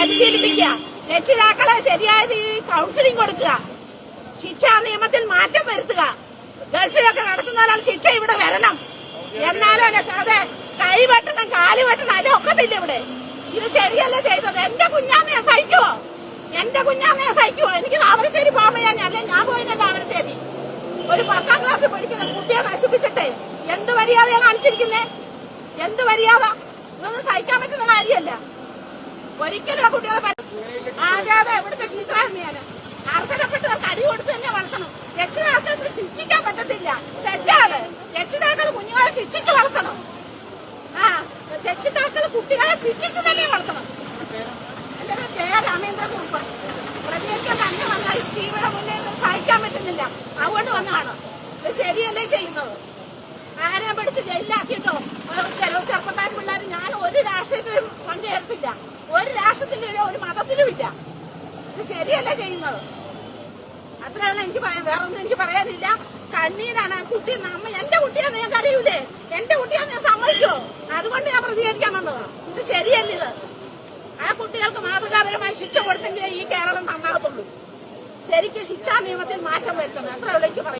പരിശീലിപ്പിക്കുക. രക്ഷിതാക്കളെ ശരിയായ രീതിയിൽ കൗൺസിലിംഗ് കൊടുക്കുക. ശിക്ഷാ നിയമത്തിൽ മാറ്റം വരുത്തുക. ഗൾഫിലൊക്കെ ഒരാൾ ശിക്ഷ ഇവിടെ വരണം. എന്നാലോ അതെ കൈ വെട്ടണം കാൽ വെട്ടണം അതിന്റെ ഒക്കത്തില്ല ഇവിടെ. ഇത് ശരിയല്ല ചെയ്തത്. എന്റെ ഞാൻ സഹിക്കുവോ? എന്റെ ഞാൻ സഹിക്കുവോ? എനിക്ക് താമരശ്ശേരി പോകാൻ ഞാൻ അല്ലെ? ഞാൻ പോയില്ല താമരശ്ശേരി. ഒരു പത്താം ക്ലാസ് പഠിക്കുന്ന കുട്ടിയെ നശിപ്പിച്ചിട്ടെ. എന്ത് മര്യാദയാണ് കാണിച്ചിരിക്കുന്നേ? എന്ത് മര്യാദ? ഇതൊന്നും സഹിക്കാൻ പറ്റുന്ന കാര്യമല്ല. ഒരിക്കലും ആ കുട്ടികളെ ആരാതെ ഇവിടുത്തെ ടീച്ചറായിരുന്നു ഞാൻ അർഹതപ്പെട്ടവർക്ക് അടി കൊടുത്ത് തന്നെ വളർത്തണം. രക്ഷിതാക്കൾക്ക് ശിക്ഷിക്കാൻ പറ്റത്തില്ല. തെറ്റാതെ രക്ഷിതാക്കൾ കുഞ്ഞുങ്ങളെ ശിക്ഷിച്ച് വളർത്തണം. ആ രക്ഷിതാക്കൾ കുട്ടികളെ ശിക്ഷിച്ച് തന്നെ വളർത്തണം. എന്റെ കെ രാമേന്ദ്ര കുറുപ്പ് പ്രതികരിക്കാൻ തന്നെ വന്നാൽ ടിവിയുടെ മുന്നേ സഹിക്കാൻ പറ്റുന്നില്ല. അതുകൊണ്ട് വന്നതാണ്. ശരിയല്ലേ ചെയ്യുന്നത്? ആരെയും പിടിച്ച് ജയിലാക്കിയിട്ടോ ചെലവ് ചെറുപ്പക്കാർ പിള്ളേർ രാഷ്ട്രീയത്തിലും പങ്കുചേർത്തില്ല ഒരു രാഷ്ട്രത്തിലും ഒരു മതത്തിലും ഇല്ല. ഇത് ശരിയല്ല ചെയ്യുന്നത്. അത്രയാണ് എനിക്ക് പറയാൻ വേറെ ഒന്നും എനിക്ക് പറയാനില്ല. കണ്ണീരാണ് കുട്ടി നമ്മ എന്റെ കുട്ടിയാന്ന് ഞാൻ കറിയൂലേ എന്റെ കുട്ടിയാന്ന് ഞാൻ സമ്മതിക്കോ? അതുകൊണ്ട് ഞാൻ പ്രതികരിക്കാൻ വന്നത്. ഇത് ശരിയല്ല ഇത്. ആ കുട്ടികൾക്ക് മാതൃകാപരമായി ശിക്ഷ കൊടുത്തെങ്കിലേ ഈ കേരളം നന്നാകത്തുള്ളൂ. ശരിക്കും ശിക്ഷാ നിയമത്തിൽ മാറ്റം വരുത്തണം. അത്രയുള്ള എനിക്ക് പറയാം